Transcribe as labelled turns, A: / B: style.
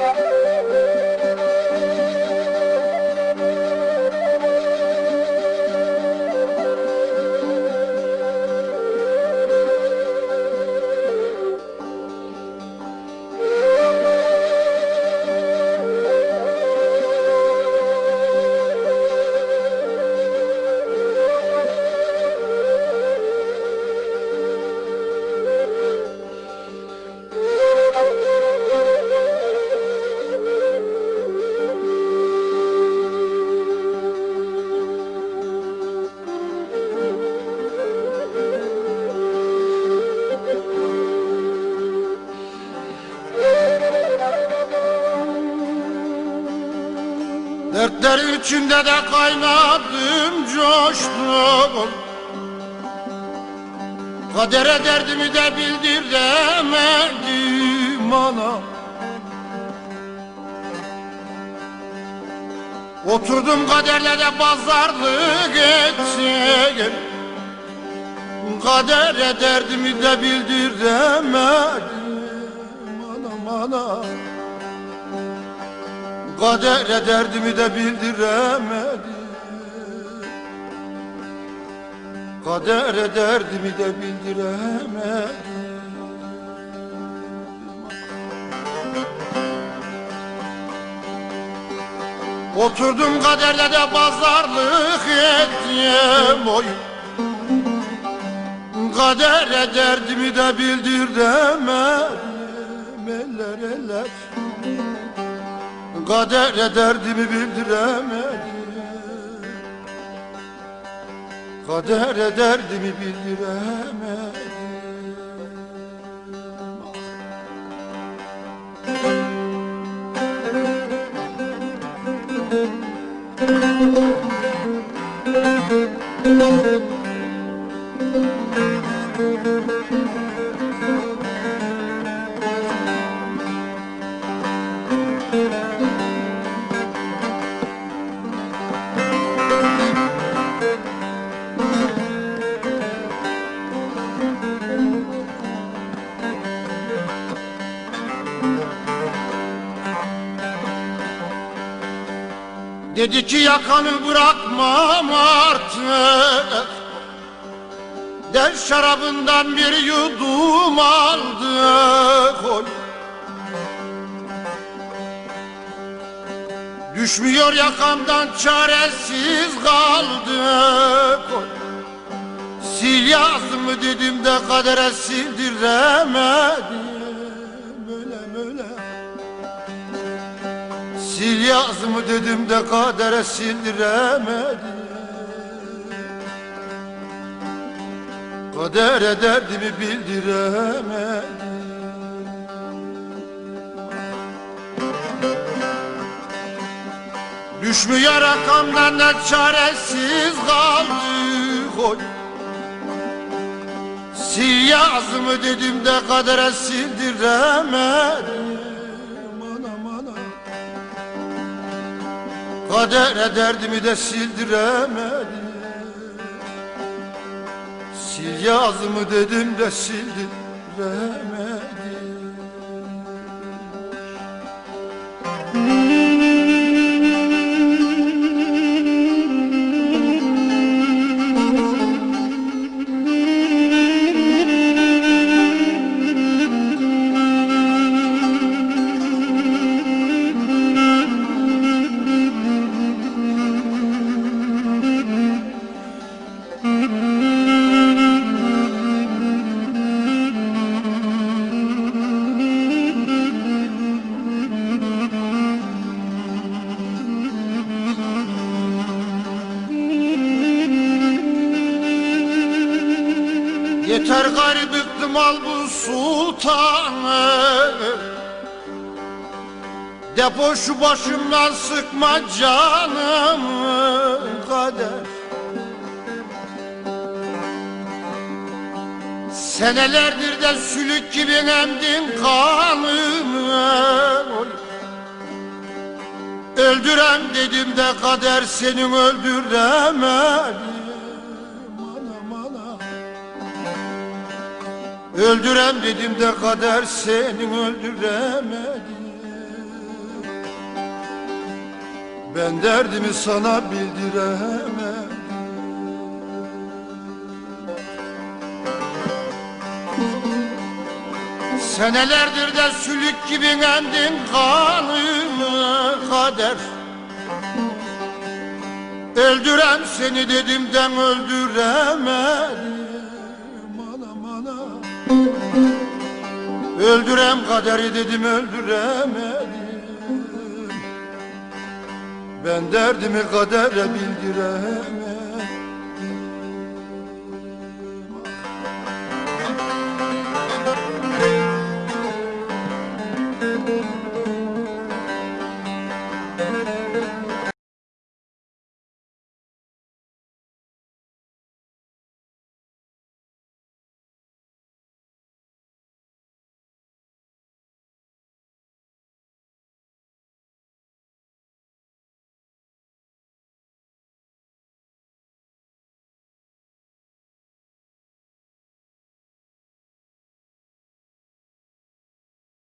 A: Thank you. Dertlerin içinde de kaynadım coştum. Kadere derdimi de bildiremedim ana Oturdum kaderle de pazarlık ettim Kadere derdimi de bildiremedim Anam anam Kadere derdimi de bildiremedim Kadere derdimi de bildiremedim Oturdum kaderle de pazarlık ettim oy. Kadere derdimi de bildiremedim Eller eller Kadere derdimi bildiremedim. Kadere derdimi bildiremedim Dedi ki yakanı bırakmam artık Der şarabından bir yudum aldık oy. Düşmüyor yakamdan çaresiz kaldık oy. Sil yazımı dedim de kadere sildiremedim Sil yazımı dedim de kadere sildiremedim Kadere derdimi bildiremedim Düşmüyor rakamdan ne çaresiz kaldık oy Sil yazımı dedim de kadere sildiremedim Kadere derdimi de sildiremedim. Sil yazımı dedim de sildiremedim Yeter gari bıktım al bu sultanı. Depo şu başımdan sıkma canımı kader. Senelerdir de sülük gibi emdin kanımı. Öldürem dedim de kader senin öldüremedim Anam Öldürem dedim de kader senin öldüremedim. Ben derdimi sana bildiremem Senelerdir de sülük gibi emdin kanımı kader. Öldürem seni dedimden öldüremedim Öldürem kaderi dedim öldüremedim. Ben derdimi kadere bildiremedim